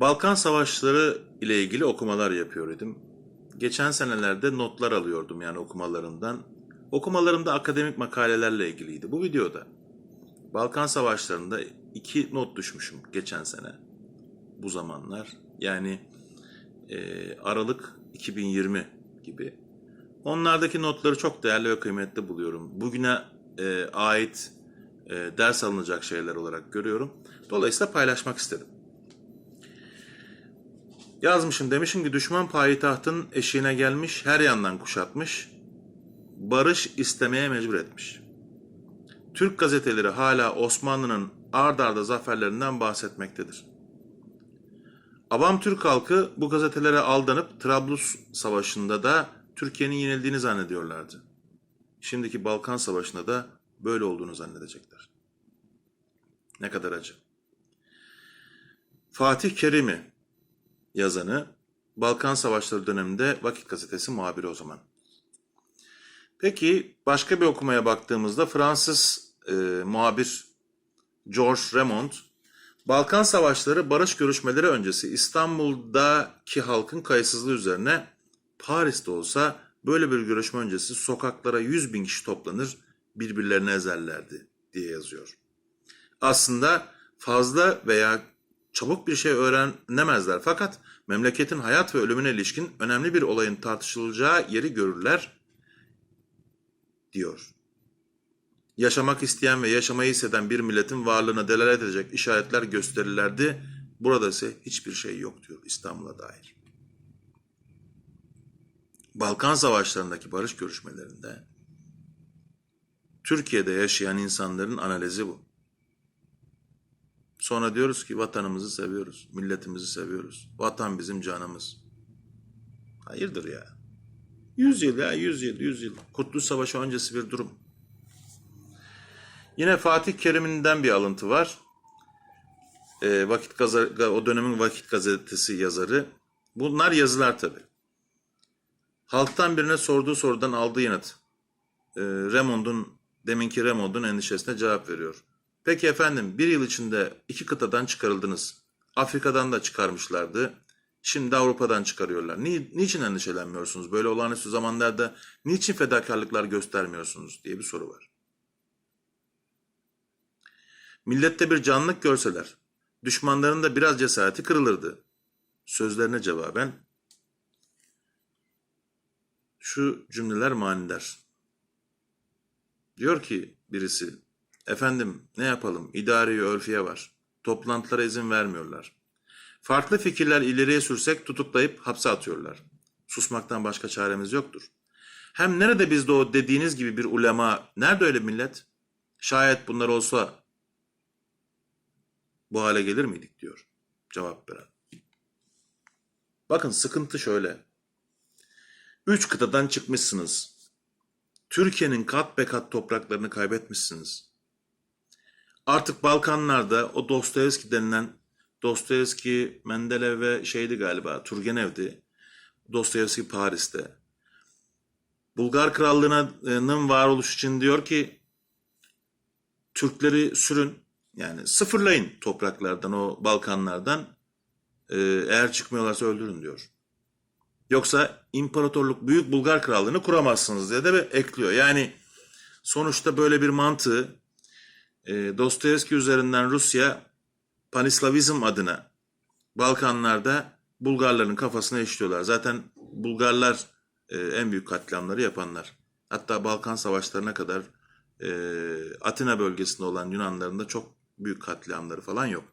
Balkan Savaşları ile ilgili okumalar yapıyordum. Geçen senelerde notlar alıyordum yani okumalarımdan. Okumalarım da akademik makalelerle ilgiliydi. Bu videoda Balkan Savaşları'nda iki not düşmüşüm geçen sene. Bu zamanlar yani e, Aralık 2020 gibi. Onlardaki notları çok değerli ve kıymetli buluyorum. Bugüne e, ait e, ders alınacak şeyler olarak görüyorum. Dolayısıyla paylaşmak istedim. Yazmışım demişim ki düşman payitahtın eşiğine gelmiş, her yandan kuşatmış, barış istemeye mecbur etmiş. Türk gazeteleri hala Osmanlı'nın ard arda zaferlerinden bahsetmektedir. Avam Türk halkı bu gazetelere aldanıp Trablus Savaşı'nda da Türkiye'nin yenildiğini zannediyorlardı. Şimdiki Balkan Savaşı'nda da böyle olduğunu zannedecekler. Ne kadar acı. Fatih Kerimi yazanı Balkan Savaşları döneminde Vakit Gazetesi muhabiri o zaman. Peki başka bir okumaya baktığımızda Fransız e, muhabir George Raymond Balkan Savaşları barış görüşmeleri öncesi İstanbul'daki halkın kayıtsızlığı üzerine Paris'te olsa böyle bir görüşme öncesi sokaklara 100 bin kişi toplanır birbirlerini ezerlerdi diye yazıyor. Aslında fazla veya çabuk bir şey öğrenemezler fakat memleketin hayat ve ölümüne ilişkin önemli bir olayın tartışılacağı yeri görürler diyor. Yaşamak isteyen ve yaşamayı hisseden bir milletin varlığına delalet edecek işaretler gösterirlerdi. Burada ise hiçbir şey yok diyor İstanbul'a dair. Balkan Savaşları'ndaki barış görüşmelerinde Türkiye'de yaşayan insanların analizi bu. Sonra diyoruz ki vatanımızı seviyoruz, milletimizi seviyoruz. Vatan bizim canımız. Hayırdır ya? Yüz yıl ya, yüz yıl, yüz yıl. Kurtuluş Savaşı öncesi bir durum. Yine Fatih Kerim'inden bir alıntı var. Ee, vakit gaza, o dönemin Vakit Gazetesi yazarı. Bunlar yazılar tabi. Halktan birine sorduğu sorudan aldığı yanıt. Ee, Raymond'un, deminki Raymond'un endişesine cevap veriyor. Peki efendim bir yıl içinde iki kıtadan çıkarıldınız. Afrika'dan da çıkarmışlardı. Şimdi Avrupa'dan çıkarıyorlar. Ni, niçin endişelenmiyorsunuz? Böyle olağanüstü zamanlarda niçin fedakarlıklar göstermiyorsunuz diye bir soru var. Millette bir canlılık görseler, düşmanların da biraz cesareti kırılırdı. Sözlerine cevaben şu cümleler manidar. Diyor ki birisi, efendim ne yapalım idari örfiye var. Toplantılara izin vermiyorlar. Farklı fikirler ileriye sürsek tutuklayıp hapse atıyorlar. Susmaktan başka çaremiz yoktur. Hem nerede bizde o dediğiniz gibi bir ulema, nerede öyle millet? Şayet bunlar olsa bu hale gelir miydik diyor cevap veren. Bakın sıkıntı şöyle. Üç kıtadan çıkmışsınız. Türkiye'nin kat be kat topraklarını kaybetmişsiniz. Artık Balkanlarda o Dostoyevski denilen Dostoyevski, Mendeleev ve şeydi galiba Turgenev'di. Dostoyevski Paris'te. Bulgar Krallığı'nın varoluş için diyor ki Türkleri sürün yani sıfırlayın topraklardan o Balkanlardan ee, eğer çıkmıyorlarsa öldürün diyor. Yoksa imparatorluk Büyük Bulgar Krallığı'nı kuramazsınız diye de ekliyor. Yani sonuçta böyle bir mantığı Dostoyevski üzerinden Rusya Panislavizm adına Balkanlarda Bulgarların kafasına işliyorlar. Zaten Bulgarlar e, en büyük katliamları yapanlar. Hatta Balkan savaşlarına kadar e, Atina bölgesinde olan Yunanların da çok büyük katliamları falan yok.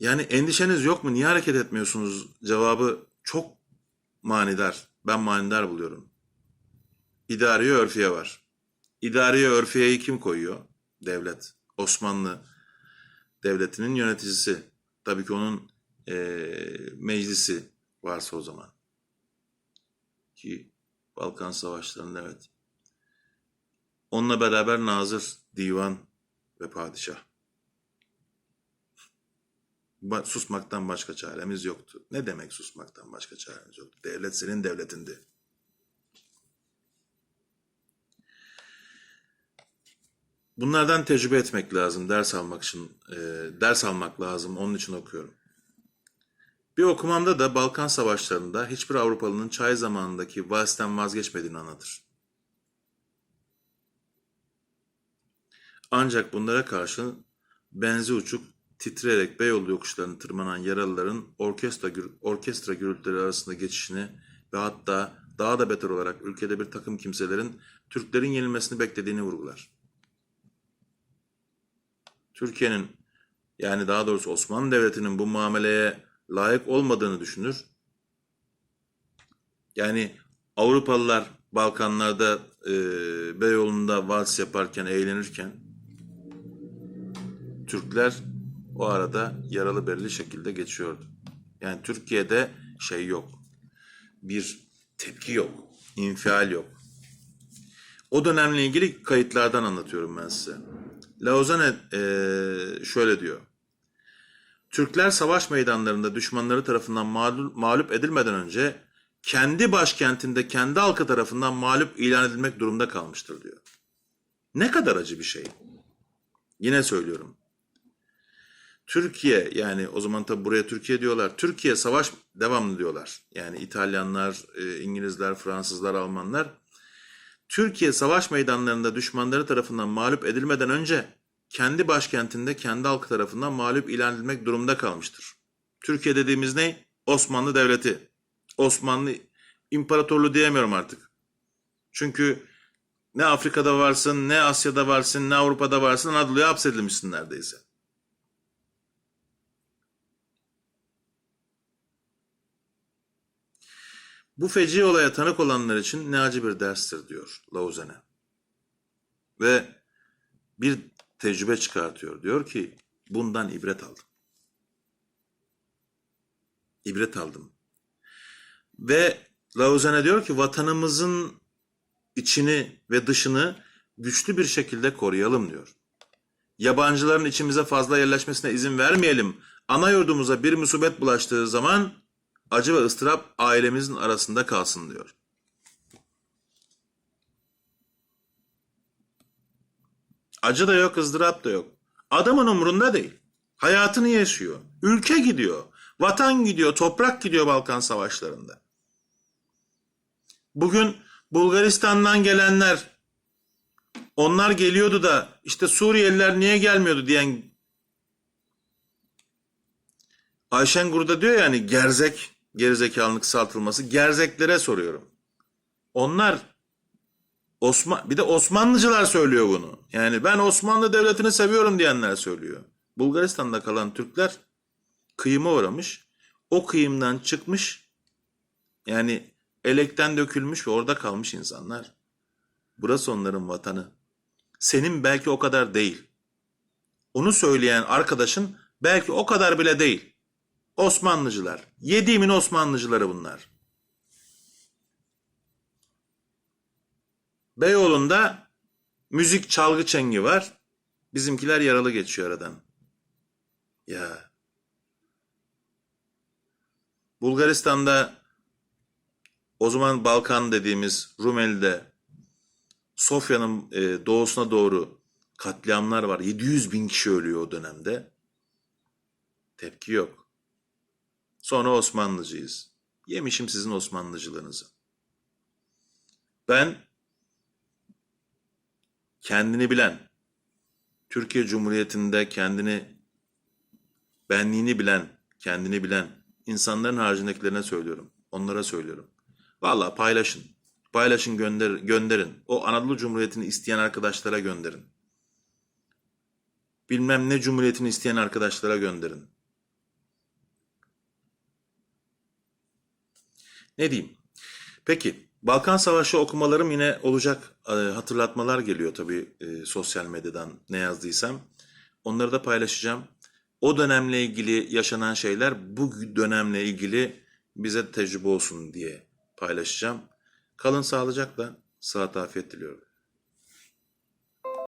Yani endişeniz yok mu? Niye hareket etmiyorsunuz? Cevabı çok manidar. Ben manidar buluyorum. İdariye örfiye var. İdariye örfiyeyi kim koyuyor? Devlet. Osmanlı devletinin yöneticisi. Tabii ki onun e, meclisi varsa o zaman. Ki Balkan Savaşları'nda evet. Onunla beraber nazır, divan ve padişah. Susmaktan başka çaremiz yoktu. Ne demek susmaktan başka çaremiz yoktu? Devlet senin devletindi. Bunlardan tecrübe etmek lazım, ders almak için, e, ders almak lazım. Onun için okuyorum. Bir okumamda da Balkan Savaşları'nda hiçbir Avrupalı'nın çay zamanındaki valsten vazgeçmediğini anlatır. Ancak bunlara karşı benzi uçuk, titreyerek Beyoğlu yokuşlarını tırmanan yaralıların orkestra, orkestra gürültüleri arasında geçişini ve hatta daha da beter olarak ülkede bir takım kimselerin Türklerin yenilmesini beklediğini vurgular. Türkiye'nin yani daha doğrusu Osmanlı Devleti'nin bu muameleye layık olmadığını düşünür. Yani Avrupalılar Balkanlarda e, Beyoğlu'nda vals yaparken, eğlenirken Türkler o arada yaralı belli şekilde geçiyordu. Yani Türkiye'de şey yok. Bir tepki yok. infial yok. O dönemle ilgili kayıtlardan anlatıyorum ben size. Lauzane eee, şöyle diyor. Türkler savaş meydanlarında düşmanları tarafından mağlup, mağlup edilmeden önce kendi başkentinde kendi halkı tarafından mağlup ilan edilmek durumunda kalmıştır diyor. Ne kadar acı bir şey. Yine söylüyorum. Türkiye yani o zaman tabi buraya Türkiye diyorlar. Türkiye savaş devamlı diyorlar. Yani İtalyanlar, e, İngilizler, Fransızlar, Almanlar. Türkiye savaş meydanlarında düşmanları tarafından mağlup edilmeden önce kendi başkentinde kendi halkı tarafından mağlup ilan edilmek durumunda kalmıştır. Türkiye dediğimiz ne? Osmanlı Devleti. Osmanlı İmparatorluğu diyemiyorum artık. Çünkü ne Afrika'da varsın, ne Asya'da varsın, ne Avrupa'da varsın Anadolu'ya hapsedilmişsin neredeyse. Bu feci olaya tanık olanlar için ne acı bir derstir diyor Lauzene. Ve bir tecrübe çıkartıyor. Diyor ki bundan ibret aldım. İbret aldım. Ve Lauzene diyor ki vatanımızın içini ve dışını güçlü bir şekilde koruyalım diyor. Yabancıların içimize fazla yerleşmesine izin vermeyelim. Ana yurdumuza bir musibet bulaştığı zaman acı ve ıstırap ailemizin arasında kalsın diyor. Acı da yok, ızdırap da yok. Adamın umurunda değil. Hayatını yaşıyor. Ülke gidiyor. Vatan gidiyor, toprak gidiyor Balkan Savaşları'nda. Bugün Bulgaristan'dan gelenler onlar geliyordu da işte Suriyeliler niye gelmiyordu diyen Ayşen Gurda diyor yani gerzek, gerizekalılık saltılması. Gerzeklere soruyorum. Onlar Osman bir de Osmanlıcılar söylüyor bunu. Yani ben Osmanlı Devleti'ni seviyorum diyenler söylüyor. Bulgaristan'da kalan Türkler kıyıma uğramış. O kıyımdan çıkmış. Yani elekten dökülmüş ve orada kalmış insanlar. Burası onların vatanı. Senin belki o kadar değil. Onu söyleyen arkadaşın belki o kadar bile değil. Osmanlıcılar. Yediğimin Osmanlıcıları bunlar. Beyoğlu'nda müzik çalgı çengi var. Bizimkiler yaralı geçiyor aradan. Ya. Bulgaristan'da o zaman Balkan dediğimiz Rumeli'de Sofya'nın e, doğusuna doğru katliamlar var. 700 bin kişi ölüyor o dönemde. Tepki yok. Sonra Osmanlıcıyız. Yemişim sizin Osmanlıcılığınızı. Ben kendini bilen, Türkiye Cumhuriyeti'nde kendini, benliğini bilen, kendini bilen insanların haricindekilerine söylüyorum. Onlara söylüyorum. Valla paylaşın. Paylaşın gönder, gönderin. O Anadolu Cumhuriyeti'ni isteyen arkadaşlara gönderin. Bilmem ne Cumhuriyeti'ni isteyen arkadaşlara gönderin. Ne diyeyim? Peki, Balkan Savaşı okumalarım yine olacak. Ee, hatırlatmalar geliyor tabii e, sosyal medyadan ne yazdıysam. Onları da paylaşacağım. O dönemle ilgili yaşanan şeyler bu dönemle ilgili bize tecrübe olsun diye paylaşacağım. Kalın sağlıcakla, sıhhat afiyet diliyorum.